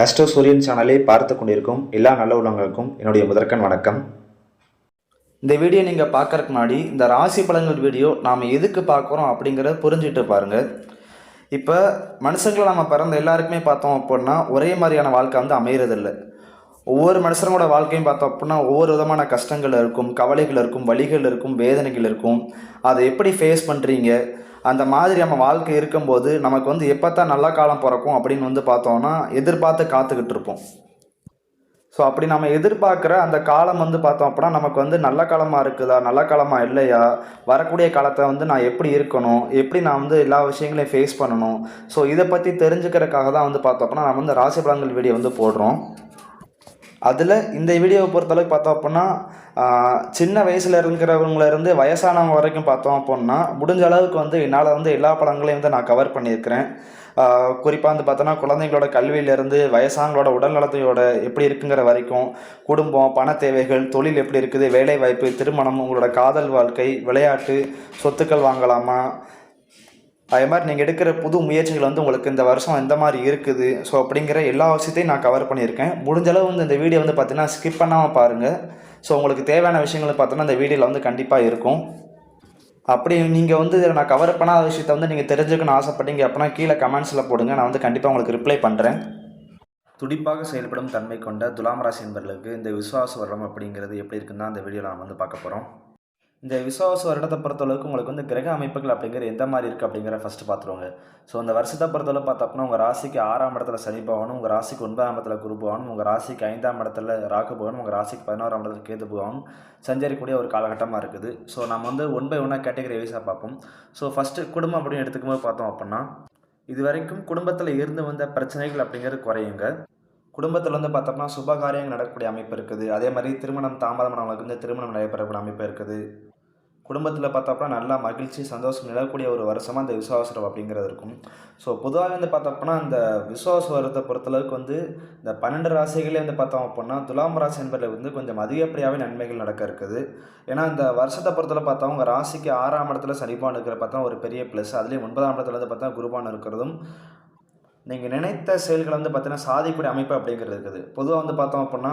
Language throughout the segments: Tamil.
ஆஸ்ட்ரோ சூரியன் சேனலை பார்த்து கொண்டிருக்கும் எல்லா நல்ல உள்ளவங்களுக்கும் என்னுடைய முதற்கண் வணக்கம். இந்த வீடியோ நீங்கள் பார்க்கறதுக்கு முன்னாடி இந்த ராசி பலன்கள் வீடியோ நாம் எதுக்கு பார்க்குறோம் அப்படிங்கிறத புரிஞ்சுட்டு பாருங்கள் இப்போ மனுஷங்களை நம்ம பிறந்த எல்லாருக்குமே பார்த்தோம் அப்படின்னா ஒரே மாதிரியான வாழ்க்கை வந்து அமையறதில்லை. ஒவ்வொரு மனுஷனோட வாழ்க்கையும் பார்த்தோம் அப்படின்னா ஒவ்வொரு விதமான கஷ்டங்கள் இருக்கும் கவலைகள் இருக்கும் வழிகள் இருக்கும் வேதனைகள் இருக்கும். அதை எப்படி ஃபேஸ் பண்ணுறீங்க அந்த மாதிரி நம்ம வாழ்க்கை இருக்கும்போது நமக்கு வந்து எப்போ தான் நல்ல காலம் பிறக்கும் அப்படின்னு வந்து பார்த்தோம்னா எதிர்பார்த்து காத்துக்கிட்டு இருப்போம். ஸோ அப்படி நம்ம எதிர்பார்க்குற அந்த காலம் வந்து பார்த்தோம் அப்படின்னா நமக்கு வந்து நல்ல காலமாக இருக்குதா நல்ல காலமாக இல்லையா வரக்கூடிய காலத்தை வந்து நான் எப்படி இருக்கணும் எப்படி நான் வந்து எல்லா விஷயங்களையும் ஃபேஸ் பண்ணணும். ஸோ இதை பற்றி தெரிஞ்சுக்கிறதுக்காக தான் வந்து பார்த்தோம் அப்படின்னா நம்ம வந்து ராசி பலன்கள் வீடியோ வந்து போடுறோம். அதில் இந்த வீடியோவை பொறுத்தளவுக்கு பார்த்தோம் அப்படின்னா சின்ன வயசில் இருக்கிறவங்களேருந்து வயசானவங்க வரைக்கும் பார்த்தோம் அப்படின்னா முடிஞ்ச அளவுக்கு வந்து என்னால் வந்து எல்லா படங்களையும் வந்து நான் கவர் பண்ணியிருக்கிறேன். குறிப்பாக வந்து பார்த்தோன்னா குழந்தைங்களோட கல்வியிலேருந்து வயசானங்களோட உடல்நலத்தையோட எப்படி இருக்குங்கிற வரைக்கும் குடும்பம் பண தேவைகள் தொழில் எப்படி இருக்குது வேலை வாய்ப்பு திருமணம் உங்களோட காதல் வாழ்க்கை விளையாட்டு சொத்துக்கள் வாங்கலாமா அதே மாதிரி நீங்கள் எடுக்கிற புது முயற்சிகள் வந்து உங்களுக்கு இந்த வருஷம் எந்த மாதிரி இருக்குது? ஸோ அப்படிங்கிற எல்லா விஷயத்தையும் நான் கவர் பண்ணியிருக்கேன். முடிஞ்சளவு வந்து இந்த வீடியோ வந்து பார்த்தீங்கன்னா ஸ்கிப் பண்ணாமல் பாருங்கள் ஸோ உங்களுக்கு தேவையான விஷயங்கள் பார்த்தோன்னா இந்த வீடியோவில் வந்து கண்டிப்பாக இருக்கும். அப்படி நீங்கள் வந்து இதில் நான் கவர் பண்ணாத விஷயத்தை வந்து நீங்கள் தெரிஞ்சுக்கணும்னு ஆசைப்பட்டீங்க அப்படின்னா கீழே கமெண்ட்ஸில் போடுங்க. நான் வந்து கண்டிப்பாக உங்களுக்கு ரிப்ளை பண்ணுறேன் துடிப்பாக செயல்படும் தன்மை கொண்ட துலாம் ராசி என்பவர்களுக்கு இந்த விசுவாச வருடம் அப்படிங்கிறது எப்படி இருக்குன்னு தான் இந்த வீடியோவில் நம்ம வந்து பார்க்க போகிறோம் இந்த விசுவாச வருடத்தை பொறுத்தளவுக்கு உங்களுக்கு வந்து கிரக அமைப்புகள் அப்படிங்கிற எந்த மாதிரி இருக்குது அப்படிங்கிற ஃபஸ்ட்டு பார்த்துருவாங்க ஸோ அந்த வருஷத்தை பொறுத்தளவு பார்த்தோம்னா உங்கள் ராசிக்கு ஆறாம் இடத்துல சனி பகவானும் உங்கள் ராசிக்கு ஒன்பதாம் இடத்துல குரு போகணும் உங்கள் ராசிக்கு ஐந்தாம் இடத்துல ராகு போகணும் உங்கள் ராசிக்கு பதினோராம் இடத்துல கேது பகவானும் சஞ்சரிக்கூடிய ஒரு காலகட்டமாக இருக்குது. ஸோ நம்ம வந்து ஒன் பை ஒன்னாக கேட்டகரி வைஸாக பார்ப்போம். ஸோ ஃபஸ்ட்டு குடும்பம் அப்படின்னு எடுத்துக்கும்போது பார்த்தோம் அப்படின்னா இது வரைக்கும் குடும்பத்தில் இருந்து வந்த பிரச்சனைகள் அப்படிங்கிறது குறையுங்க. குடும்பத்தில் வந்து பார்த்தோம்னா சுப காரியங்கள் நடக்கக்கூடிய அமைப்பு இருக்குது. அதே மாதிரி திருமணம் தாமதமானவங்களுக்கு வந்து திருமணம் நடைபெறக்கூடிய அமைப்பு இருக்குது. குடும்பத்தில் பார்த்தோம்னா நல்லா மகிழ்ச்சி சந்தோஷம் நிலக்கூடிய ஒரு வருஷமாக அந்த விசுவாசம் அப்படிங்கிறது இருக்கும். ஸோ பொதுவாக வந்து பார்த்தோம்னா அந்த விசுவாச வரத்தை பொறுத்தளவுக்கு வந்து இந்த பன்னெண்டு ராசிகளே வந்து பார்த்தோம் அப்படின்னா துலாம் ராசி என்பதில் வந்து கொஞ்சம் அதிகப்படியாகவே நன்மைகள் நடக்க இருக்குது. ஏன்னா இந்த வருஷத்தை பொறுத்தளவு பார்த்தா உங்கள் ராசிக்கு ஆறாம் இடத்துல சனிபான் இருக்கிற பார்த்தா ஒரு பெரிய ப்ளஸ் அதுலேயும் ஒன்பதாம் இடத்துல வந்து பார்த்தா குருபான் இருக்கிறதும் நீங்கள் நினைத்த செயல்களை வந்து பார்த்தீங்கன்னா சாதிக்கூடிய அமைப்பு அப்படிங்கிறது இருக்குது. பொதுவாக வந்து பார்த்தோம் அப்படின்னா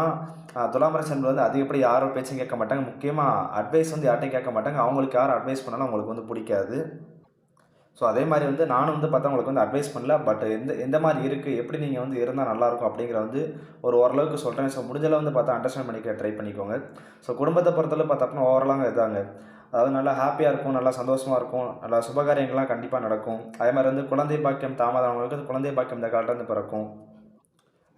ஆஹ், துலாம் ராசி என்பது வந்து அதிகப்படி யாரும் பேச்சும் கேட்க மாட்டாங்க. முக்கியமாக அட்வைஸ் வந்து யார்ட்டையும் கேட்க மாட்டாங்க. அவங்களுக்கு யார் அட்வைஸ் பண்ணாலும் அவங்களுக்கு வந்து பிடிக்காது. ஸோ அதே மாதிரி வந்து நானும் வந்து பார்த்தா உங்களுக்கு வந்து அட்வைஸ் பண்ணல. பட் எந்த எந்த மாதிரி இருக்குது எப்படி நீங்கள் வந்து இருந்தால் நல்லாயிருக்கும் அப்படிங்கிற வந்து ஒரு ஓரளவுக்கு சொல்கிறேன் ஸோ முடிஞ்சளவு வந்து பார்த்தா அண்டர்ஸ்டாண்ட் பண்ணிக்க ட்ரை பண்ணிக்கோங்க. ஸோ குடும்பத்தை பொறுத்தளவு பார்த்தோம்னா ஓவரலாக இதாங்க. அதாவது நல்லா ஹாப்பியாக இருக்கும் நல்லா சந்தோஷமாக இருக்கும். நல்லா சுபகாரியங்கள்லாம் கண்டிப்பாக நடக்கும். அதே மாதிரி வந்து குழந்தை பாக்கியம் தாமதமானவங்களுக்கு குழந்தை பாக்கியம் இந்த காலத்துலேருந்து வந்து பிறக்கும்.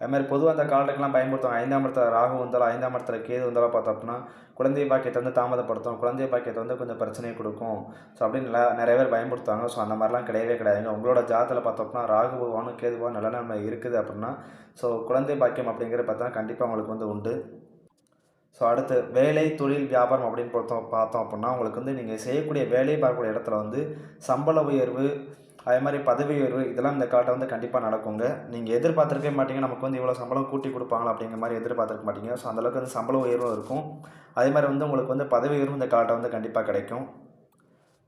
அதே மாதிரி பொதுவாக அந்த காலத்துக்குலாம் பயன்படுத்துவாங்க. ஐந்தாம் இடத்துல ராகு வந்தாலும் ஐந்தாம் இடத்துல கேது வந்தாலும் பார்த்தோம்னா குழந்தை பாக்கியத்தை வந்து தாமதப்படுத்தும். குழந்தை பாக்கியத்தை வந்து கொஞ்சம் பிரச்சனையை கொடுக்கும். ஸோ அப்படின்னு நல்லா நிறைய பேர் பயன்படுத்துவாங்க. ஸோ அந்த மாதிரிலாம் கிடையவே கிடையாதுங்க உங்களோட ஜாதத்தில் பார்த்தோம்னா ராகு பகவானும் கேது பகவான் நல்ல நன்மை இருக்குது அப்படின்னா ஸோ குழந்தை பாக்கியம் அப்படிங்கிற பார்த்தா கண்டிப்பாக உங்களுக்கு வந்து உண்டு. ஸோ அடுத்து வேலை தொழில் வியாபாரம் அப்படின்னு பார்த்தோம் பார்த்தோம் அப்படின்னா உங்களுக்கு வந்து நீங்கள் செய்யக்கூடிய வேலை பார்க்கக்கூடிய இடத்துல வந்து சம்பள உயர்வு அதே மாதிரி பதவி உயர்வு இதெல்லாம் இந்த காட்டை வந்து கண்டிப்பாக நடக்குங்க. நீங்கள் எதிர்பார்த்துருக்கவே மாட்டீங்க நமக்கு வந்து இவ்வளோ சம்பளம் கூட்டி கொடுப்பாங்களா அப்படிங்கிற மாதிரி எதிர்பார்த்துருக்க மாட்டீங்க. ஸோ அந்தளவுக்கு வந்து சம்பள உயர்வும் இருக்கும். அதே மாதிரி வந்து உங்களுக்கு வந்து பதவி உயர்வும் இந்த காலட்டை வந்து கண்டிப்பாக கிடைக்கும்.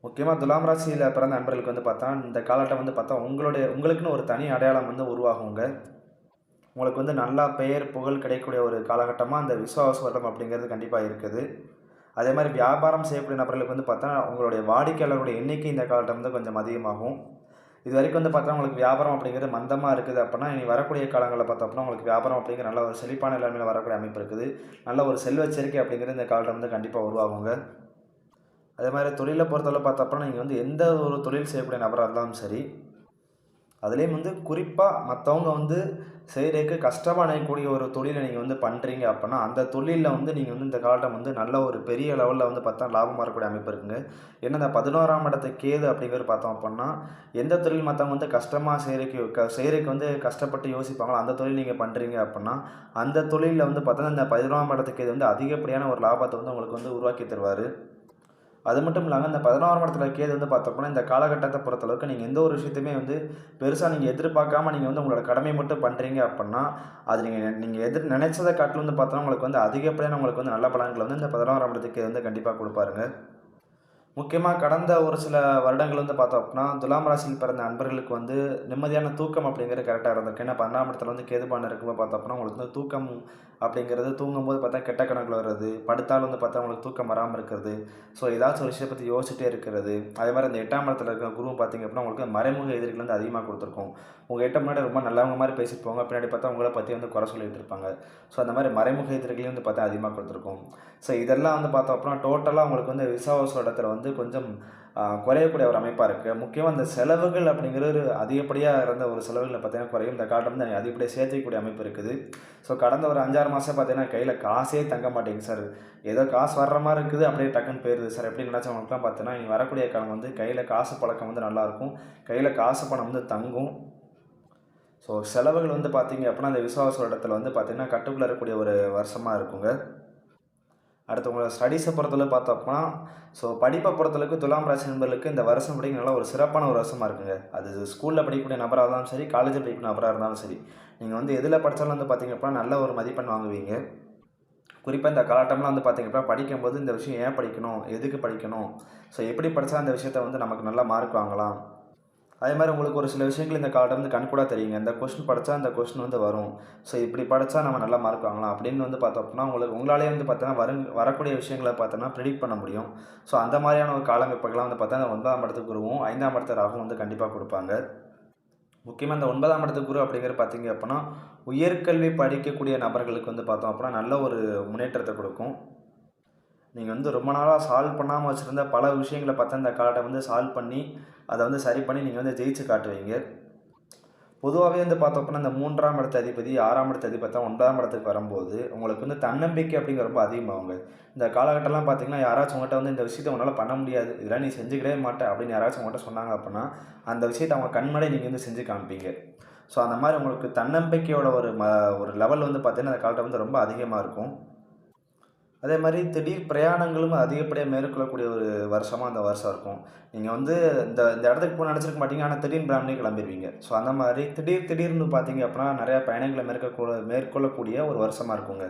முக்கியமாக துலாம் ராசியில் பிறந்த நண்பர்களுக்கு வந்து பார்த்தா இந்த காலட்டம் வந்து பார்த்தா உங்களுடைய உங்களுக்குன்னு ஒரு தனி அடையாளம் வந்து உருவாகுங்க. உங்களுக்கு வந்து நல்லா பெயர் புகழ் கிடைக்கக்கூடிய ஒரு காலகட்டமாக அந்த விசுவாச வருடம் அப்படிங்கிறது கண்டிப்பாக இருக்குது. அதே மாதிரி வியாபாரம் செய்யக்கூடிய நபர்களுக்கு வந்து பார்த்தா உங்களுடைய வாடிக்கையாளர்களுடைய எண்ணிக்கை இந்த காலகட்டம் வந்து கொஞ்சம் அதிகமாகும். இது வரைக்கும் வந்து பார்த்தா உங்களுக்கு வியாபாரம் அப்படிங்கிறது மந்தமாக இருக்குது அப்படின்னா இனி வரக்கூடிய காலங்களில் பார்த்தோம்னா உங்களுக்கு வியாபாரம் அப்படிங்கிற நல்ல ஒரு செழிப்பான நிலைமையில் வரக்கூடிய அமைப்பு இருக்குது. நல்ல ஒரு செல்வச்சரிக்கை அப்படிங்கிறது இந்த காலகட்டம் வந்து கண்டிப்பாக உருவாகுங்க. அதே மாதிரி தொழிலை பொறுத்தளவு பார்த்தோம்னா நீங்கள் வந்து எந்த ஒரு தொழில் செய்யக்கூடிய நபராக இருந்தாலும் சரி அதுலேயும் வந்து குறிப்பாக மற்றவங்க வந்து செய்கிறதுக்கு கஷ்டமாக நினைக்கக்கூடிய ஒரு தொழிலை நீங்கள் வந்து பண்ணுறீங்க அப்படின்னா அந்த தொழிலில் வந்து நீங்கள் வந்து இந்த காலட்டம் வந்து நல்ல ஒரு பெரிய லெவலில் வந்து பார்த்தா லாபமாக இருக்கக்கூடிய அமைப்பு இருக்குங்க. ஏன்னா இந்த பதினோராம் இடத்தை கேது அப்படிங்கிறது பார்த்தோம் அப்படின்னா எந்த தொழில் மற்றவங்க வந்து கஷ்டமாக செய்கிறக்கு க செய்கிறக்கு வந்து கஷ்டப்பட்டு யோசிப்பாங்களோ அந்த தொழில் நீங்கள் பண்ணுறீங்க அப்படின்னா அந்த தொழிலில் வந்து பார்த்தோன்னா இந்த பதினோராம் இடத்துக்கு இது வந்து அதிகப்படியான ஒரு லாபத்தை வந்து உங்களுக்கு வந்து உருவாக்கி தருவார். அது மட்டும் இல்லாமல் இந்த பதினோராம் இடத்துல கேது வந்து பார்த்தோம்னா இந்த காலகட்டத்தை பொறுத்தளவுக்கு நீங்கள் எந்த ஒரு விஷயத்தையுமே வந்து பெருசாக நீங்கள் எதிர்பார்க்காம நீங்கள் வந்து உங்களோட கடமை மட்டும் பண்ணுறீங்க அப்படின்னா அது நீங்கள் நீங்கள் எதிர் நினைச்சதை காட்டில் வந்து பார்த்தோன்னா உங்களுக்கு வந்து அதிகப்படியான உங்களுக்கு வந்து நல்ல பலன்களை வந்து இந்த பதினோராம் இடத்துக்கு வந்து கண்டிப்பாக கொடுப்பாருங்க. முக்கியமாக கடந்த ஒரு சில வருடங்கள் வந்து பார்த்தோம் அப்படின்னா துலாம் ராசியில் பிறந்த நண்பர்களுக்கு வந்து நிம்மதியான தூக்கம் அப்படிங்கிறது கரெக்டாக இருந்திருக்கு. ஏன்னா பன்னெண்டாம் இடத்துல வந்து கேதுபான இருக்கும்போது பார்த்தோம் அப்படின்னா உங்களுக்கு வந்து தூக்கம் அப்படிங்கிறது தூங்கும்போது பார்த்தா கெட்ட கணக்கில் வர்றது படுத்தால் வந்து பார்த்தா உங்களுக்கு தூக்கம் வராமல் இருக்கிறது. ஸோ ஏதாச்சும் ஒரு விஷயத்தை பற்றி யோசிச்சுட்டே இருக்கிறது. அதே மாதிரி அந்த எட்டாம் இடத்துல இருக்கிற குரு பார்த்தீங்க அப்படின்னா உங்களுக்கு மறைமுக எதிரிகள் வந்து அதிகமாக கொடுத்துருக்கும். உங்கள் எட்ட முன்னாடி ரொம்ப நல்லவங்க மாதிரி பேசிட்டு போங்க. பின்னாடி பார்த்தா உங்களை பற்றி வந்து குறை சொல்லிட்டு இருப்பாங்க. ஸோ அந்த மாதிரி மறைமுக எதிரிகளையும் வந்து பார்த்தா அதிகமாக கொடுத்துருக்கும். ஸோ இதெல்லாம் வந்து பார்த்தோம் அப்படின்னா டோட்டலாக உங்களுக்கு வந்து விசாவாச இடத்துல வந்து வந்து கொஞ்சம் குறையக்கூடிய ஒரு அமைப்பாக இருக்குது முக்கியமாக அந்த செலவுகள் அப்படிங்கிறது அதிகப்படியாக இருந்த ஒரு செலவுகளை பார்த்தீங்கன்னா குறையும். இந்த காலம் வந்து அதிகப்படியாக சேர்த்துக்கூடிய அமைப்பு இருக்குது. ஸோ கடந்த ஒரு அஞ்சாறு மாதம் பார்த்தீங்கன்னா கையில் காசே தங்க மாட்டேங்குது சார். ஏதோ காசு வர்ற மாதிரி இருக்குது அப்படியே டக்குன்னு போயிடுது சார். எப்படி நினச்சவங்களுக்குலாம் பார்த்தீங்கன்னா இனி வரக்கூடிய காலம் வந்து கையில் காசு பழக்கம் வந்து நல்லாயிருக்கும் கையில் காசு பணம் வந்து தங்கும். ஸோ செலவுகள் வந்து பார்த்தீங்க அப்படின்னா அந்த விசுவாச இடத்துல வந்து பார்த்திங்கன்னா கட்டுக்குள்ளே இருக்கக்கூடிய ஒரு வருஷமாக இருக்குங்க. அடுத்தவங்களோட ஸ்டடீஸை பொறுத்தளவு பார்த்தோம்னா ஸோ படிப்பை பொறுத்தளவுக்கு துலாம் ராசி நண்பர்களுக்கு இந்த வருஷம் படிக்க நல்ல ஒரு சிறப்பான ஒரு வருஷமாக இருக்குங்க. அது ஸ்கூலில் படிக்கக்கூடிய நபராக இருந்தாலும் சரி காலேஜில் படிக்கக்கூடிய நபராக இருந்தாலும் சரி நீங்கள் வந்து எதில் படித்தாலும் வந்து பார்த்தீங்க அப்படின்னா நல்ல ஒரு மதிப்பெண் வாங்குவீங்க. குறிப்பாக இந்த காலகட்டம்லாம் வந்து பார்த்தீங்க அப்படின்னா படிக்கும்போது இந்த விஷயம் ஏன் படிக்கணும்? எதுக்கு படிக்கணும்? ஸோ எப்படி படித்தா அந்த விஷயத்தை வந்து நமக்கு நல்ல மார்க் வாங்கலாம். அதே மாதிரி உங்களுக்கு ஒரு சில விஷயங்கள் இந்த காலத்தை வந்து கண்கூட தெரியுங்க. இந்த கொஸ்டின் படித்தா இந்த கொஸ்டின் வந்து வரும். ஸோ இப்படி படித்தா நம்ம நல்லா மார்க் வாங்கலாம் அப்படின்னு வந்து பார்த்தோம் அப்படின்னா உங்களுக்கு உங்களாலே வந்து பார்த்தோன்னா வரும் வரக்கூடிய விஷயங்களை பார்த்தோன்னா ப்ரிடிக்ட் பண்ண முடியும். ஸோ அந்த மாதிரியான ஒரு காலமைப்புகள்லாம் வந்து பார்த்தா அந்த ஒன்பதாம் இடத்துக்கு குருவும் ஐந்தாம் இடத்து ராகும் வந்து கண்டிப்பாக கொடுப்பாங்க. முக்கியமாக இந்த ஒன்பதாம் இடத்து குரு அப்படிங்கிறது பார்த்தீங்க அப்படின்னா உயர்கல்வி படிக்கக்கூடிய நபர்களுக்கு வந்து பார்த்தோம் அப்படின்னா நல்ல ஒரு முன்னேற்றத்தை கொடுக்கும். நீங்கள் வந்து ரொம்ப நாளாக சால்வ் பண்ணாமல் வச்சுருந்த பல விஷயங்களை பார்த்தா அந்த காலத்தை வந்து சால்வ் பண்ணி அதை வந்து சரி பண்ணி நீங்கள் வந்து ஜெயிச்சு காட்டுவீங்க. பொதுவாகவே வந்து பார்த்தோம் அப்படின்னா இந்த மூன்றாம் இடத்து அதிபதி ஆறாம் இடத்து அதிபதி ஒன்பதாம் இடத்துக்கு வரும்போது உங்களுக்கு வந்து தன்னம்பிக்கை அப்படிங்கிற ரொம்ப அதிகமாகுங்க. இந்த காலகட்டம்லாம் பார்த்தீங்கன்னா யாராச்சும் உங்கள்கிட்ட வந்து இந்த விஷயத்தை உன்னால் பண்ண முடியாது இதெல்லாம் நீ செஞ்சுக்கிடவே மாட்டேன் அப்படின்னு யாராச்சும் உங்கள்கிட்ட சொன்னாங்க அப்படின்னா அந்த விஷயத்தை அவங்க கண்மடை நீங்கள் வந்து செஞ்சு காமிப்பீங்க ஸோ அந்த மாதிரி உங்களுக்கு தன்னம்பிக்கையோட ஒரு ம ஒரு லெவல் வந்து பார்த்தீங்கன்னா அந்த காலகட்டம் வந்து ரொம்ப அதிகமாக இருக்கும். அதே மாதிரி திடீர் பிரயாணங்களும் அதிகப்படியாக மேற்கொள்ளக்கூடிய ஒரு வருஷமாக அந்த வருஷம் இருக்கும். நீங்கள் வந்து இந்த இந்த இடத்துக்கு போய் நினச்சிருக்க மாட்டீங்க. ஆனால் திடீர்னு பிளான்லேயே கிளம்பிடுவீங்க ஸோ அந்த மாதிரி திடீர் திடீர்னு பார்த்தீங்க அப்படின்னா நிறையா பயணங்களை மேற்கொள்ள மேற்கொள்ளக்கூடிய ஒரு வருஷமாக இருக்குங்க.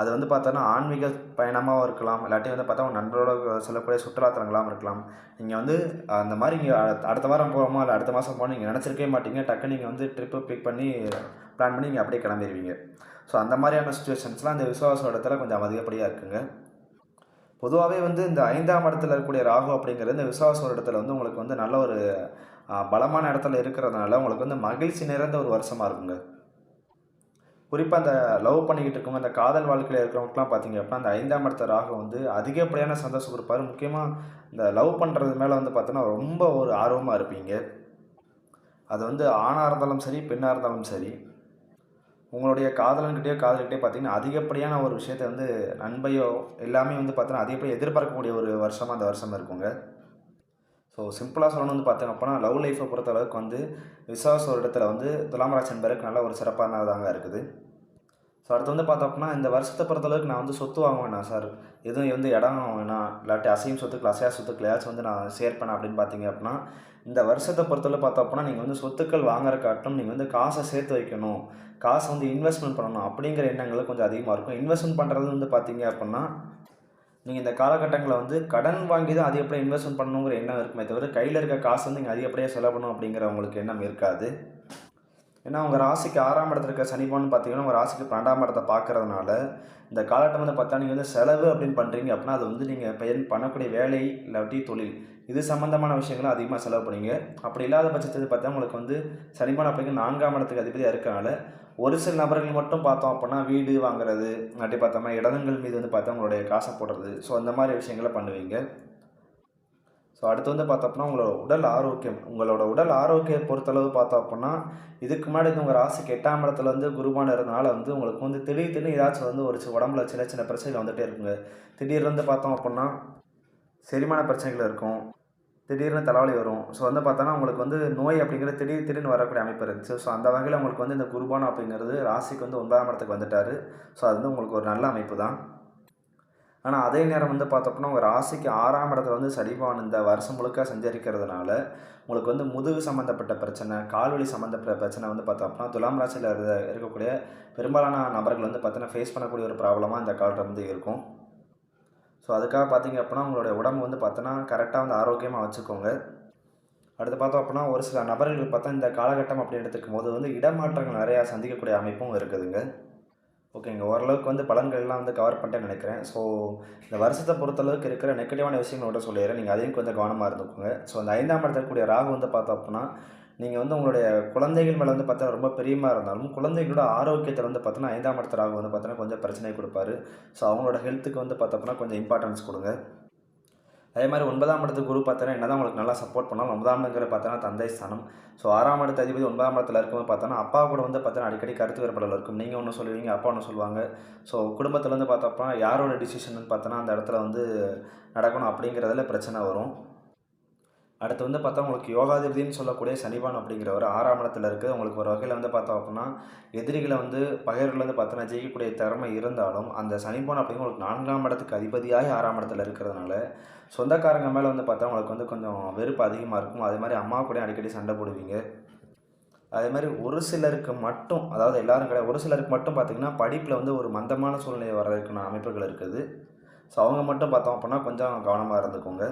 அது வந்து பார்த்தோன்னா ஆன்மீக பயணமாகவும் இருக்கலாம். இல்லாட்டி வந்து பார்த்தா உங்கள் நண்பரோட செல்லக்கூடிய சுற்றுலாத்தலங்களாகவும் இருக்கலாம். நீங்கள் வந்து அந்த மாதிரி இங்கே அடுத்த வாரம் போகிறோமா இல்லை அடுத்த மாதம் போகணும்? நீங்கள் நினச்சிருக்கவே மாட்டீங்க. டக்கு நீங்கள் வந்து ட்ரிப்பு பிக் பண்ணி பிளான் பண்ணி நீங்கள் அப்படியே கிளம்பிடுவீங்க ஸோ அந்த மாதிரியான சுச்சுவேஷன்ஸ்லாம் இந்த விசுவாச இடத்துல கொஞ்சம் அதிகப்படியாக இருக்குங்க. பொதுவாகவே வந்து இந்த ஐந்தாம் இடத்துல இருக்கக்கூடிய ராகு அப்படிங்கிறது இந்த விசுவாச இடத்துல வந்து உங்களுக்கு வந்து நல்ல ஒரு பலமான இடத்துல இருக்கிறதுனால உங்களுக்கு வந்து மகிழ்ச்சி நிறைந்த ஒரு வருஷமாக இருக்குங்க. குறிப்பாக அந்த லவ் பண்ணிக்கிட்டு இருக்கவங்க அந்த காதல் வாழ்க்கையில் இருக்கிறவங்களுக்குலாம் பார்த்தீங்க அப்படின்னா அந்த ஐந்தாம் இடத்த ராகு வந்து அதிகப்படியான சந்தோஷம் கொடுப்பார். முக்கியமாக இந்த லவ் பண்ணுறது மேலே வந்து பார்த்தோன்னா ரொம்ப ஒரு ஆர்வமாக இருப்பீங்க. அது வந்து ஆணாக இருந்தாலும் சரி பெண்ணாக இருந்தாலும் சரி உங்களுடைய காதலன்கிட்டயோ காதல்கிட்டயோ பார்த்தீங்கன்னா அதிகப்படியான ஒரு விஷயத்தை வந்து நண்பையோ எல்லாமே வந்து பார்த்தோன்னா அதிகப்படி எதிர்பார்க்கக்கூடிய ஒரு வருஷமாக அந்த வருஷம் இருக்குங்க. ஸோ சிம்பிளாக சொல்லணும் வந்து பார்த்தோம் அப்படின்னா லவ் லைஃப்பை பொறுத்த அளவுக்கு வந்து விசுவாச ஒரு இடத்துல வந்து துலாமராஜன் பேருக்கு என்பதற்கு நல்ல ஒரு சிறப்பானதாங்க இருக்குது. ஸோ அடுத்து வந்து பார்த்தோம் அப்படின்னா இந்த வருஷத்தை பொறுத்தளவுக்கு நான் வந்து சொத்து வாங்க வேணாம் சார் எதுவும் வந்து இடம் வாங்க வேணாம். இல்லாட்டி அசையும் சொத்துக்கள் அசையா சொத்துக்கள் ஏதாச்சும் வந்து நான் ஷேர் பண்ணேன் அப்படின்னு பார்த்தீங்க அப்படின்னா இந்த வருஷத்தை பொறுத்தளவு பார்த்தோம் அப்படின்னா நீங்கள் வந்து சொத்துக்கள் வாங்குறக்காட்டும் நீங்கள் வந்து காசை சேர்த்து வைக்கணும். காசை வந்து இன்வெஸ்ட்மெண்ட் பண்ணணும் அப்படிங்கிற எண்ணங்கள் கொஞ்சம் அதிகமாக இருக்கும். இன்வெஸ்ட்மெண்ட் பண்ணுறது வந்து பார்த்தீங்க அப்படின்னா நீங்கள் இந்த காலகட்டங்களில் வந்து கடன் வாங்கி தான் அதிகப்படியாக இன்வெஸ்ட்மெண்ட் பண்ணணுங்கிற எண்ணம் இருக்குமே தவிர கையில் இருக்க காசு வந்து நீங்கள் அதிகப்படியாக செலவு பண்ணணும் அப்படிங்கிற உங்களுக்கு எண்ணம் இருக்காது. ஏன்னா உங்கள் ராசிக்கு ஆறாம் இடத்துல இருக்க சனிபான்னு பார்த்தீங்கன்னா உங்கள் ராசிக்கு பன்னெண்டாம் இடத்தை பார்க்குறதுனால இந்த காலகட்டம் வந்து பார்த்தா நீங்கள் வந்து செலவு அப்படின்னு பண்ணுறீங்க அப்படின்னா அது வந்து நீங்கள் பயன் பண்ணக்கூடிய வேலை இல்லாட்டி தொழில். இது சம்மந்தமான விஷயங்களும் அதிகமாக செலவு பண்ணுங்க. அப்படி இல்லாத பட்சத்தில் பார்த்தா உங்களுக்கு வந்து சனிபான் அப்படிங்கிற நான்காம் இடத்துக்கு அதிபதியாக இருக்கனால ஒரு சில நபர்கள் மட்டும் பார்த்தோம் அப்படின்னா வீடு வாங்குறது அப்படி பார்த்தோம்னா இடங்கள் மீது வந்து பார்த்தா உங்களுடைய காசை போடுறது. ஸோ அந்த மாதிரி விஷயங்களை பண்ணுவீங்க. ஸோ அடுத்து வந்து பார்த்தோம்னா உங்களோட உடல் ஆரோக்கியம். உங்களோட உடல் ஆரோக்கியம் பொறுத்தளவு பார்த்தோம் அப்படின்னா இதுக்கு முன்னாடி வந்து உங்கள் ராசிக்கு எட்டாம் இடத்துல வந்து குருபான இருந்தனால வந்து உங்களுக்கு வந்து திடீர் திடீர்னு ஏதாச்சும் வந்து ஒரு சி- உடம்புல சின்ன சின்ன பிரச்சனைகள் வந்துகிட்டே இருக்குங்க. திடீர்னு வந்து பார்த்தோம் அப்படின்னா செரிமான பிரச்சனைகள் இருக்கும். திடீர்னு தலைவலி வரும். ஸோ வந்து பார்த்தோன்னா உங்களுக்கு வந்து நோய் அப்படிங்கிறது திடீர் திடீர்னு வரக்கூடிய அமைப்பு இருந்துச்சு. ஸோ அந்த வகையில் உங்களுக்கு வந்து இந்த குருபானம் அப்படிங்கிறது ராசிக்கு வந்து ஒன்பதாம் இடத்துக்கு வந்துட்டார். ஸோ அது வந்து உங்களுக்கு ஒரு நல்ல அமைப்பு தான். ஆனால் அதே நேரம் வந்து பார்த்தோம்னா உங்கள் ராசிக்கு ஆறாம் இடத்துல வந்து சரிபான் இந்த வருஷம் முழுக்க சஞ்சரிக்கிறதுனால உங்களுக்கு வந்து முதுகு சம்மந்தப்பட்ட பிரச்சனை கால்வழி சம்மந்தப்பட்ட பிரச்சனை வந்து பார்த்தோம்னா துலாம் ராசியில் இருக்கக்கூடிய பெரும்பாலான நபர்கள் வந்து பார்த்தோன்னா ஃபேஸ் பண்ணக்கூடிய ஒரு ப்ராப்ளமாக இந்த காலத்தில் வந்து இருக்கும். ஸோ அதுக்காக பார்த்தீங்க அப்படின்னா உங்களுடைய உடம்பு வந்து பார்த்தோன்னா கரெக்டாக வந்து ஆரோக்கியமாக வச்சுக்கோங்க. அடுத்து பார்த்தோம் அப்படின்னா ஒரு சில நபர்கள் பார்த்தா இந்த காலகட்டம் அப்படின்னு எடுத்துக்கும் போது வந்து இடமாற்றங்கள் நிறையா சந்திக்கக்கூடிய அமைப்பும் இருக்குதுங்க. ஓகேங்க ஓரளவுக்கு வந்து பலன்கள்லாம் வந்து கவர் பண்ணிட்டேன்னு நினைக்கிறேன். ஸோ இந்த வருஷத்தை பொறுத்தளவுக்கு இருக்கிற நெகட்டிவான விஷயங்கள் மட்டும் சொல்லிடுறேன். நீங்கள் அதையும் கொஞ்சம் கவனமாக இருந்துக்கோங்க. ஸோ அந்த ஐந்தாம் இடத்துல இருக்கக்கூடிய ராகு வந்து பார்த்தோம் அப்படின்னா நீங்கள் வந்து உங்களுடைய குழந்தைகள் மேலே வந்து பார்த்தா ரொம்ப பிரியமாக இருந்தாலும் குழந்தைகளோட ஆரோக்கியத்தில் வந்து பார்த்தோன்னா ஐந்தாம் இடத்துல ராகு வந்து பார்த்தோன்னா கொஞ்சம் பிரச்சனை கொடுப்பாரு. ஸோ அவங்களோட ஹெல்த்துக்கு வந்து பார்த்தோம்னா கொஞ்சம் இம்பார்ட்டன்ஸ் கொடுங்க. அதே மாதிரி ஒன்பதாம் இடத்துக்கு குரு பார்த்தோன்னா என்ன தான் உங்களுக்கு நல்லா சப்போர்ட் பண்ணாலும் ஒன்பதாம் இடங்கிற பார்த்தோன்னா தந்தை ஸ்தானம். ஸோ ஆறாம் இடத்து அதிபதி ஒன்பதாம் இடத்துல இருக்கும்போது பார்த்தோன்னா அப்பா கூட வந்து பார்த்தோன்னா அடிக்கடி கருத்து வேறுபாடுகள் இருக்கும். நீங்கள் ஒன்று சொல்லுவீங்க அப்பா ஒன்று சொல்லுவாங்க. ஸோ குடும்பத்தில் வந்து பார்த்தோம்னா யாரோட டிசிஷன் பார்த்தோன்னா அந்த இடத்துல வந்து நடக்கணும் அப்படிங்கிறதுல பிரச்சனை வரும். அடுத்து வந்து பார்த்தா உங்களுக்கு யோகாதிபதினு சொல்லக்கூடிய சனிபான் அப்படிங்கிறவர் ஆறாம் இடத்துல இருக்குது. உங்களுக்கு ஒரு வகையில் வந்து பார்த்தோம் அப்படின்னா எதிரிகளை வந்து பகைவர்கள் வந்து பார்த்தோன்னா ஜெயிக்கக்கூடிய திறமை இருந்தாலும் அந்த சனிபான் அப்படிங்கிற உங்களுக்கு நான்காம் இடத்துக்கு அதிபதியாக ஆறாம் இடத்துல இருக்கிறதுனால சொந்தக்காரங்க மேலே வந்து பார்த்தா உங்களுக்கு வந்து கொஞ்சம் வெறுப்பு அதிகமாக இருக்கும். அதே மாதிரி அம்மா கூட அடிக்கடி சண்டை போடுவீங்க. அதே மாதிரி ஒரு சிலருக்கு மட்டும் அதாவது எல்லாரும் கிடையாது ஒரு சிலருக்கு மட்டும் பார்த்திங்கன்னா படிப்பில் வந்து ஒரு மந்தமான சூழ்நிலை வர்றதுக்கான அமைப்புகள் இருக்குது. ஸோ அவங்க மட்டும் பார்த்தோம் அப்படின்னா கொஞ்சம் கவனமாக இருந்துக்கோங்க.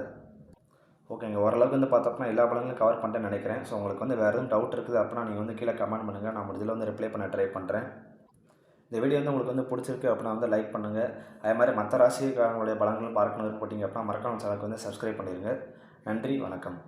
ஓகேங்க. ஓரளவுக்கு வந்து பார்த்தோம்னா எல்லா பழங்களும் கவர் பண்ணிட்டேன்னு நினைக்கிறேன். ஸோ உங்களுக்கு வந்து வேறு எதுவும் டவுட் இருக்குது அப்படின்னா நீங்கள் வந்து கீழே கமெண்ட் பண்ணுங்கள் நான் முடிஞ்சதில் வந்து ரிப்ளை பண்ண ட்ரை பண்ணுறேன் இந்த வீடியோ வந்து உங்களுக்கு வந்து பிடிச்சிருக்கு அப்படின்னா வந்து லைக் பண்ணுங்கள் அதே மாதிரி மற்ற ராசிக்காரங்களுடைய பலங்களும் பார்க்கணும் போட்டிங்க அப்படின்னா மறக்காம சேனலுக்கு வந்து சப்ஸ்கிரைப் பண்ணிடுங்க நன்றி. வணக்கம்.